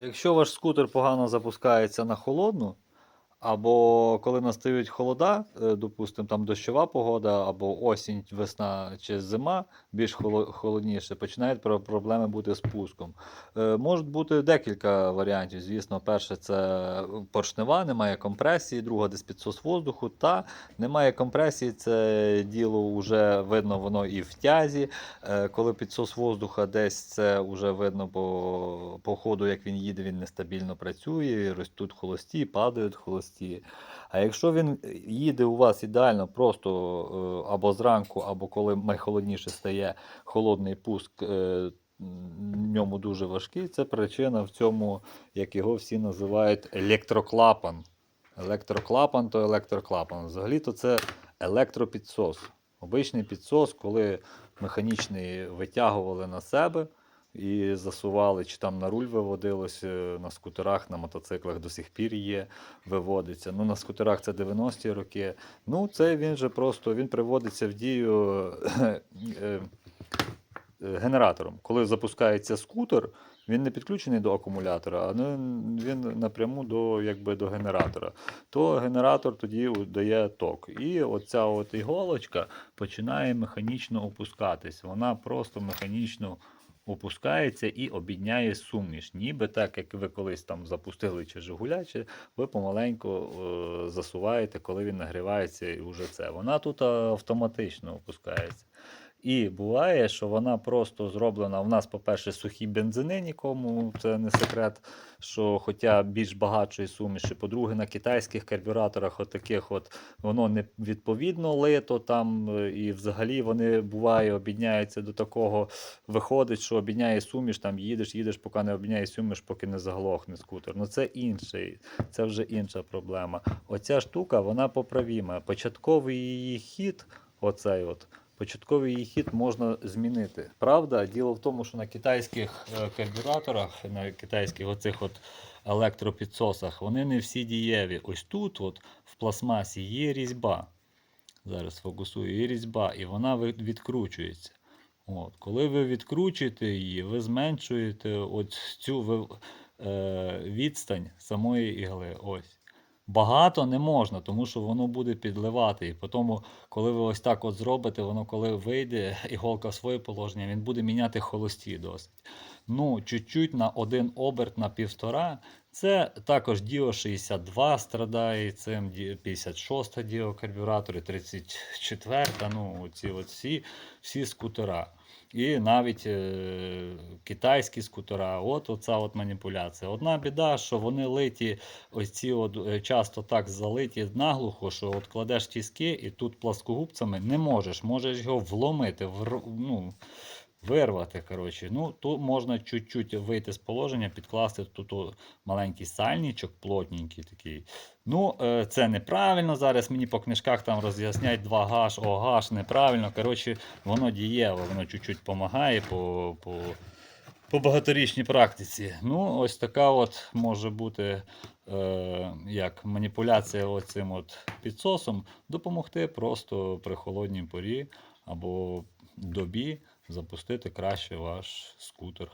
Якщо ваш скутер погано запускається на холодну, або коли настають холода, е, допустимо, там дощова погода, або осінь, весна чи зима, більш холо- холодніше, починають проблеми бути з пуском. Е, Можуть бути декілька варіантів. Звісно, перше це поршнева, немає компресії, друга десь підсос воздуху, та немає компресії, це діло вже видно воно і в тязі. Е, Коли підсос воздуха десь це вже видно по, по ходу, як він їде, він нестабільно працює, ростуть холості, падають холості. А якщо він їде у вас ідеально просто е, або зранку, або коли найхолодніше стає холодний пуск, е, ньому дуже важкий, це причина в цьому, як його всі називають, електроклапан. Електроклапан то електроклапан. Взагалі-то це електропідсос. Обичний підсос, коли механічний витягували на себе і засували, чи там на руль виводилось е, на скутерах, на мотоциклах до сих пір є, виводиться. Ну, на скутерах це 90-ті роки. Ну, це він же просто він приводиться в дію е, е, генератором. Коли запускається скутер, він не підключений до акумулятора, а ну, він напряму до, якби, до генератора. То генератор тоді дає ток. І оця от іголочка починає механічно опускатись. Вона просто механічно опускається і обідняє суміш. Ніби так, як ви колись там запустили чи Жигуля, чи ви помаленьку е, засуваєте, коли він нагрівається, і вже це. Вона тут е, автоматично опускається. І буває, що вона просто зроблена. У нас, по-перше, сухі бензини нікому, це не секрет, що хоча більш багатшої суміші. По-друге, на китайських карбюраторах, от таких от, воно не відповідно лито там, і взагалі вони буває, обідняються до такого. Виходить, що обідняє суміш, там їдеш, їдеш, поки не обідняє суміш, поки не заглохне скутер. Ну це інший, це вже інша проблема. Оця штука, вона поправіма. Початковий її хід, оцей от. Початковий її хід можна змінити. Правда, діло в тому, що на китайських е, карбюраторах, на китайських оцих от електропідсосах, вони не всі дієві. Ось тут, от, в пластмасі, є різьба. Зараз фокусую, є різьба, і вона відкручується. От. Коли ви відкручуєте її, ви зменшуєте от цю е, відстань самої ігли. Ось. Багато не можна, тому що воно буде підливати. І потім, коли ви ось так от зробите, воно коли вийде, іголка в своє положення, він буде міняти холості досить. Ну, чуть-чуть на один оберт на півтора. Це також Діо 62 страдає цим, Ді- 56 Діо карбюратори, 34, ну, ці от всі, всі скутера. І навіть е, китайські скутера. От оця от маніпуляція. Одна біда, що вони литі, ось ці от е, часто так залиті наглухо, що от кладеш тіски і тут пласкогубцями не можеш. Можеш його вломити, В, ну, вирвати. коротше. Ну, Тут можна чуть-чуть вийти з положення, підкласти тут маленький сальничок, плотненький такий. Ну, е, це неправильно. Зараз мені по книжках там роз'яснять 2 гаш, ОГаш, неправильно. Коротше, воно дієво, воно чуть-чуть допомагає по, по, по багаторічній практиці. Ну, ось така от може бути е, як маніпуляція оцим от підсосом, допомогти просто при холодній порі або добі запустити краще ваш скутер.